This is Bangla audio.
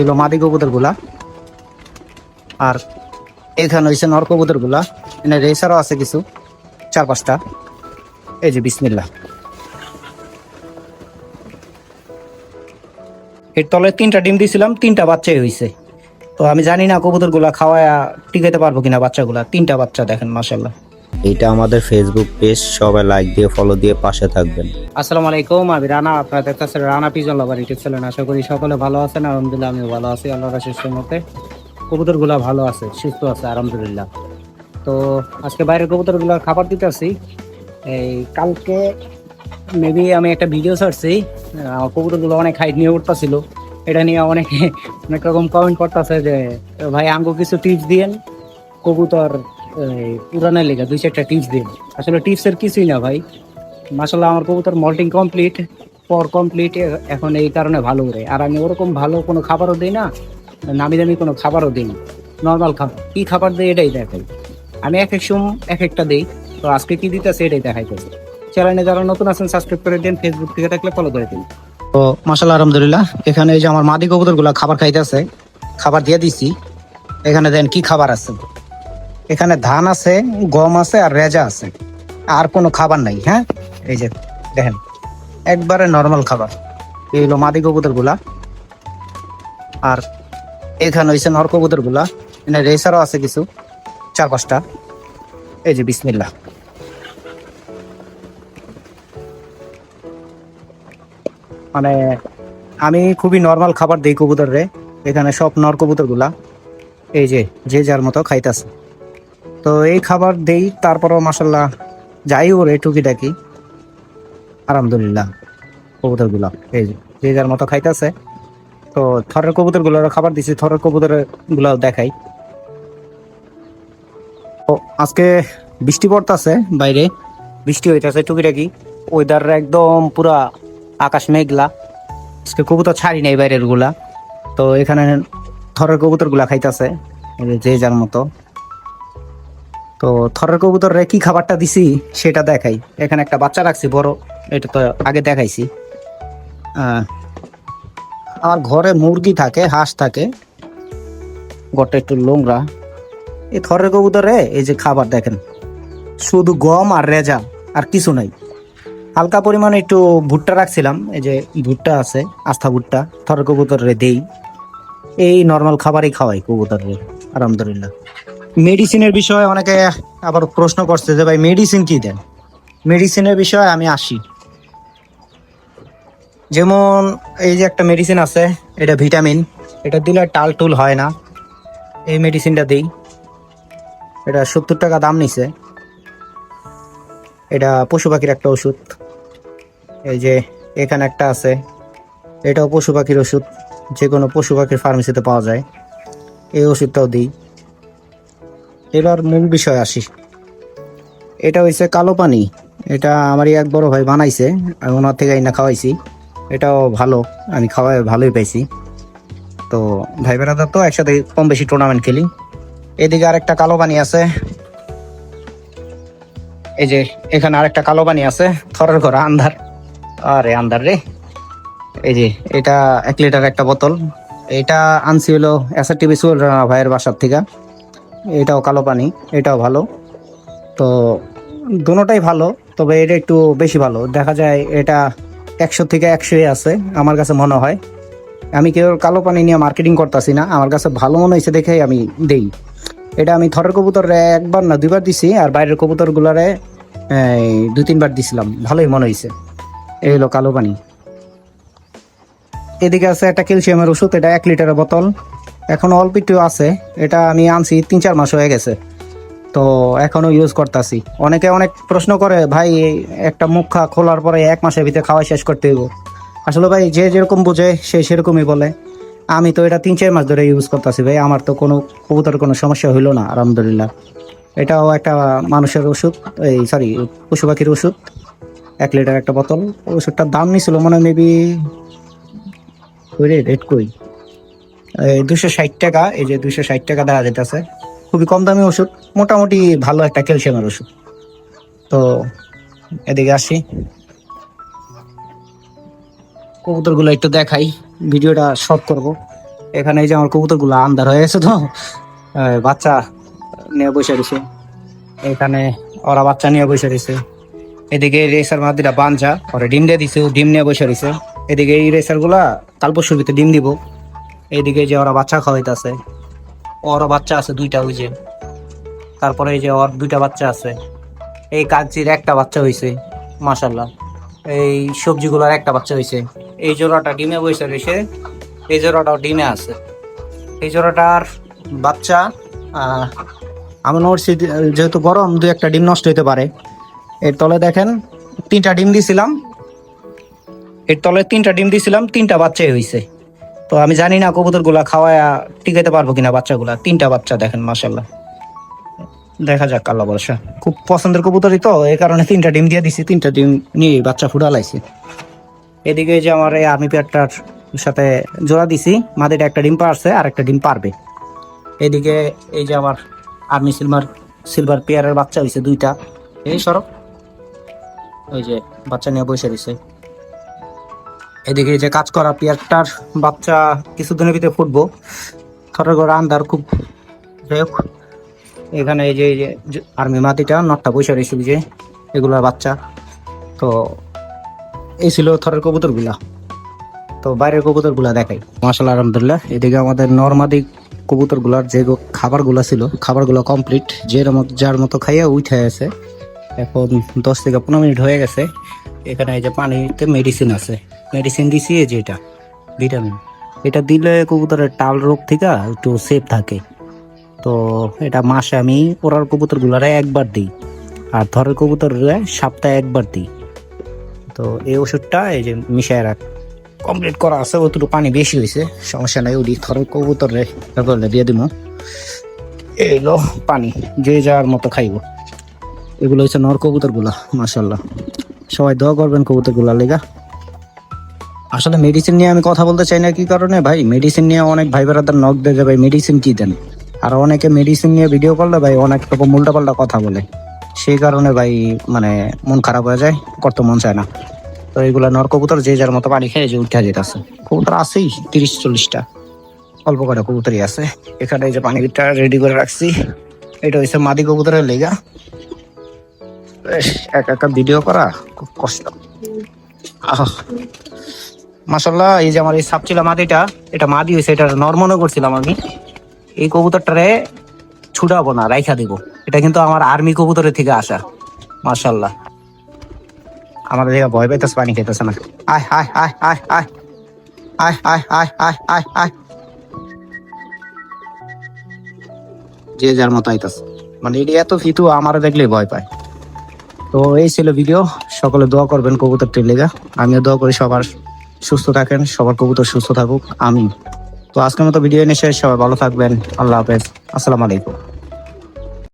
এগুলো মাদি কবুতরগুলা। আর এখানে হয়েছে নর কবুতরগুলা। এখানে রেসারও আছে কিছু, চার পাঁচটা। এই যে বিসমিল্লা এর তলে তিনটা ডিম দিয়েছিলাম তিনটা বাচ্চাই হয়েছে তো আমি জানি না কবুতরগুলা খাওয়ায় টিকাইতে পারব কিনা বাচ্চাগুলা। তিনটা বাচ্চা দেখেন মাসাল্লাহ এটা আমাদের ফেসবুক পেজ সবাই লাইক দিয়ে ফলো দিয়ে পাশে থাকবেন। আসসালামু আলাইকুম, আমি রানা, আপনারা দেখতেছেন Rana pigeon lover YouTube channel আশা করি সকলে ভালো আছেন, আলহামদুলিল্লাহ আমিও ভালো আছি, আল্লাহর শেষের মতে কবুতরগুলা ভালো আছে, সুস্থ আছে, আলহামদুলিল্লাহ। তো আজকে বাইরের কবুতরগুলা খাবার দিতে আসি এই কালকে মেবি আমি একটা ভিডিও ছাড়ছি কবুতরগুলো অনেক হাইট নিয়ে উঠতেছিল। এটা নিয়ে অনেকে অনেক রকম কমেন্ট করতেছে যে, ভাই আঙ্গু কিছু টিপস দিয়েন, কবুতর পুরানের লেগে দুই চারটা টিপস দিন আসলে টিপসের কিছুই না ভাই। মাসাল্লাহ আমার কবুতর মল্টিং কমপ্লিট পর কমপ্লিট এখন এই কারণে ভালো উড়ে। আর আমি ওরকম ভালো কোনো খাবারও দিই না, নামি দামি কোনো খাবারও দিই না। নর্মাল খাবার। কি খাবার দিই এটাই দেখাই। আমি এক এক সময় এক একটা দিই। তো আজকে কি দিতেছে এটাই দেখাইতেছে। চ্যানেলে যারা নতুন আছেন সাবস্ক্রাইব করে দিন ফেসবুক থেকে থাকলে ফলো করে দিন। তো মাসাল্লাহ আলহামদুলিল্লাহ। এখানে এই যে আমার মাদি কবুতরগুলা খাবার খাইতেছে, খাবার দিয়ে দিছি। এখানে দেন কি খাবার আছে? এখানে ধান আছে, গম আছে আর রেজা আছে। আর কোনো খাবার নাই হ্যাঁ? এই যে, দেখেন, একবারে নর্মাল খাবার। এই হলো মাদি কবুতরগুলা আর এখানে হয়েছে নর কবুতরগুলা এখানে রেসারও আছে কিছু, চার পাঁচটা। এই যে বিসমিল্লা মানে আমি খুবই নর্মাল খাবার দিই কবুতর রে। এখানে সব নর কবুতরগুলা এই যে যে যার মতো খাইতাছে। তো এই খাবার দেই, তারপরও মাসাল্লাহ যাই ওর টুকি ডাকি আলহামদুলিল্লাহ কবুতরগুলা এই যে যার মতো খাইতেছে। তো থরের কবুতরগুলো খাবার দিছি, থরের কবুতরগুলো দেখাই। তো আজকে বৃষ্টি পড়তাছে বাইরে, বৃষ্টি হইতাছে টুকিটাকি। ওয়েদার একদম পুরা আকাশ মেঘলা। আজকে কবুতর ছাড়ি নাই বাইরেরগুলা তো এখানে থরের কবুতরগুলা খাইতাছে, এই যে যার মতো। তো থরের কবুতর রে কি খাবারটা দিছি সেটা দেখাই। এখানে একটা বাচ্চা রাখছি, বড়। এটা তো আগে দেখাইছি। আমার ঘরে মুরগি থাকে, হাঁস থাকে। ঘরটা একটু নোংরা। এই থরের কবুতরে এই যে খাবার দেখেন, শুধু গম আর রেজা, আর কিছু নাই। হালকা পরিমাণে একটু ভুট্টা রাখছিলাম, এই যে ভুট্টা আছে, আস্থা ভুট্টা, থরের কবুতর রে দেই। এই নর্মাল খাবারই খাওয়াই কবুতর আলহামদুলিল্লাহ। মেডিসিনের বিষয়ে অনেকে আবার প্রশ্ন করছে যে, ভাই মেডিসিন কি দেন? মেডিসিনের বিষয়ে আমি আসি। যেমন এই যে একটা মেডিসিন আছে, এটা ভিটামিন এটা দিলে টাল টুল হয় না। এই মেডিসিনটা দিই। এটা সত্তর টাকা দাম নিছে। এটা পশু পাখির একটা ওষুধ। এই যে এখানে একটা আছে, এটাও পশু পাখির ওষুধ। যে কোনো পশু পাখির ফার্মেসিতে পাওয়া যায়। এই ওষুধটাও দিই। এবার মূল বিষয় আসি। এটা হইছে কালো পানি। এটা আমারই এক বড় ভাই বানাইছে ওনার থেকে না খাওয়াইছি। এটাও ভালো, আমি খাওয়াই ভালোই পাইছি। তো ভাই বেড়াদার তো একসাথে কম বেশি টুর্নামেন্ট খেলি। এদিকে আরেকটা কালো পানি আছে। এই যে এখানে আরেকটা কালো পানি আছে, থরের ঘর আন্ধার। আরে আন্ধার রে। এই যে এটা এক লিটার একটা বোতল। এটা আনছি হলো এসআর টিভি সুয়েল রানা ভাইয়ের বাসার থেকে। এটাও কালো পানি, এটাও ভালো। তো দুটোটাই ভালো, তবে এটা একটু বেশি ভালো। দেখা যায় এটা একশো থেকে একশোই আছে, আমার কাছে মনে হয়। আমি কেউ কালো পানি নিয়ে মার্কেটিং করতেছি না, আমার কাছে ভালো মনে হয়েছে দেখে আমি দেই। এটা আমি থরের কবুতর একবার না দুইবার দিছি, আর বাইরের কবুতর গুলারে দুই তিনবার দিছিলাম। ভালোই মনে হয়েছে। এই হলো কালো পানি। এদিকে আছে একটা ক্যালসিয়ামের ওষুধ, এটা এক লিটারের বোতল। এখন অল্প একটু আছে। এটা আমি আনছি তিন চার মাস হয়ে গেছে। তো এখনও ইউজ করতেছি। অনেকে অনেক প্রশ্ন করে, ভাই, একটা মুখ খোলার পরে এক মাসের ভিতরে খাওয়া শেষ করতে হইব? আসলে ভাই, যে যেরকম বোঝে, সে সেরকমই বলে। আমি তো এটা তিন চার মাস ধরে ইউজ করতেছি ভাই। আমার তো কোনো কবুতর কোনো সমস্যা হইল না, আলহামদুলিল্লাহ। এটাও একটা মানুষের ওষুধ, এই সরি পশু পাখির ওষুধ। এক লিটার একটা বোতল। ওষুধটার দাম নিছিল মনে মেবি রেট কই? দুশো ষাট টাকা, এই যে দুশো ষাট টাকা দেওয়া যেতেছে। খুবই কম দামি ওষুধ, মোটামুটি ভালো একটা ক্যালসিয়ামের ওষুধ। তো এদিকে আসি। কবুতরগুলো একটু দেখাই, ভিডিওটা শর্ট করব। এখানে এই যে আমার কবুতরগুলো আন্দার হয়ে গেছে তো বাচ্চা নিয়ে বসে রয়েছে। এখানে ওরা বাচ্চা নিয়ে বসে রয়েছে। এদিকে রেসার মাদিরা বাঞ্জা, ওরা ডিম দিয়ে দিছে ডিম নিয়ে বসে রয়েছে। এদিকে এই রেসারগুলা কাল পরশুর ভিতরে ডিম দিব। এইদিকে যে ওরা বাচ্চা খাওয়াইতেছে ওরা বাচ্চা আছে দুইটা ওই যে। তারপরে এই যে ওর দুইটা বাচ্চা আছে। এই কাগজির একটা বাচ্চা হয়েছে মাসাল্লাহ এই সবজিগুলোর একটা বাচ্চা হয়েছে এই জোড়াটা ডিমে বসে রয়েছে এই জোড়াটাও ডিমে আছে। এই জোড়াটার বাচ্চা আহ, আমি নড়ছি যেহেতু গরম দু একটা ডিম নষ্ট হতে পারে। এর তলে দেখেন তিনটা ডিম দিছিলাম। এর তলে তিনটা ডিম দিছিলাম তিনটা বাচ্চাই হয়েছে তো আমি জানি না কবুতরগুলা খাওয়ায় টিকাইতে পারব কিনা বাচ্চাগুলা। তিনটা বাচ্চা দেখেন মাসাল্লাহ দেখা যাক, আল্লাহ বর্ষা খুব পছন্দের কবুতরই তো, এই কারণে তিনটা ডিম দিয়ে দিছি, তিনটা ডিম নিয়ে বাচ্চা ফুটালাইছি। এদিকে যে আমার এই আর্মি পেয়ারটার সাথে জোড়া দিছি মাদিটা একটা ডিম পারছে আর একটা ডিম পারবে। এদিকে এই যে আমার আর্মি সিলভার সিলভার পেয়ারের বাচ্চা হয়েছে দুইটা। এই সরব ওই যে বাচ্চা নিয়ে বসে রয়েছে এদিকে যে কাজ করা, পেয়ারটার বাচ্চা কিছুদিনের ভিতরে ফুটবো। ঘর আন্দার খুব, যাই এখানে এই যে আর্মি মাটিটা, নটটা বসে রয়েছিল যে, এগুলোর বাচ্চা। তো এই ছিল থরের কবুতরগুলা। তো বাইরের কবুতরগুলা দেখাই। মাসাল আলহামদুলিল্লাহ। এদিকে আমাদের নর্মাদি কবুতরগুলার যে খাবারগুলা ছিল, খাবারগুলো কমপ্লিট যে যার মতো খাইয়া উঠে আছে। এখন দশ থেকে পনেরো মিনিট হয়ে গেছে। এখানে এই যে পানিতে মেডিসিন আছে। মেডিসিন দিছি এই যে এটা ভিটামিন এটা দিলে কবুতরের টাল রোগ থেকে একটু সেফ থাকে। তো এটা মাসে আমি ওরার কবুতর গুলারে একবার দিই, আর ধরের কবুতর সপ্তাহে একবার দিই। তো এই ওষুধটা এই যে মিশায় রাখ। কমপ্লিট করা আছে অতটুকু পানি বেশি হয়েছে, সমস্যা নাই, ওটি থরের কবুতর তারপরে দিয়ে দিব এলো পানি, যে যার মতো খাইব। এগুলো হচ্ছে নর কবুতরগুলা মাসাল্লাহ সবাই দোয়া করবেন কবুতরগুলা লেগা। আসলে মেডিসিন নিয়ে আমি কথা বলতে চাই না কি কারণে? ভাই মেডিসিন নিয়ে অনেক ভাই বেড়াদার নক দেয় ভাই মেডিসিন কি দেন? আর অনেকে মেডিসিন নিয়ে ভিডিও করলে ভাই অনেক রকম উল্টাপাল্টা কথা বলে। সেই কারণে ভাই মানে মন খারাপ হয়ে যায়, করতে মন চায় না। তো এগুলা নর কবুতর যে যার মতো পানি খেয়ে যে উঠে যেতেছে। কবুতর আছেই, তিরিশ চল্লিশটা। অল্প কটা কবুতরই আছে। এখানে এই যে পানিটা রেডি করে রাখছি, এটা হচ্ছে মাদি কবুতরের লেগা। একা একা ভিডিও করা খুব কষ্ট। মাসাল্লাহ এই যে আমার এই সাপচিলা মাদিটা এটা মাদি হয়েছে এটা নর্মনও করছিলাম আমি এই কবুতরটারে ছুটাবো না, রাইখা দিব। এটা কিন্তু আমার আর্মি কবুতরের থেকে আসা মাসাল্লাহ আমার দিকে ভয় পাইতেছে, পানি খেতেছে না। আয় আয় আয় আয় আয়। আয় আয় আয় আয় আয় আয়। যে যার মতো আইতাছে। মানে এটি এত ফিতু আমার দেখলে ভয় পায়। তো এই ছিল ভিডিও সকলে দোয়া করবেন কবুতর টেলেগা আমিও দোয়া করি সবার সুস্থ থাকেন, সবার কবুতর সুস্থ থাকুক। আমি তো আজকের মতো ভিডিও এনে শেষ। সবাই ভালো থাকবেন। আল্লাহ হাফেজ। আসসালামু আলাইকুম।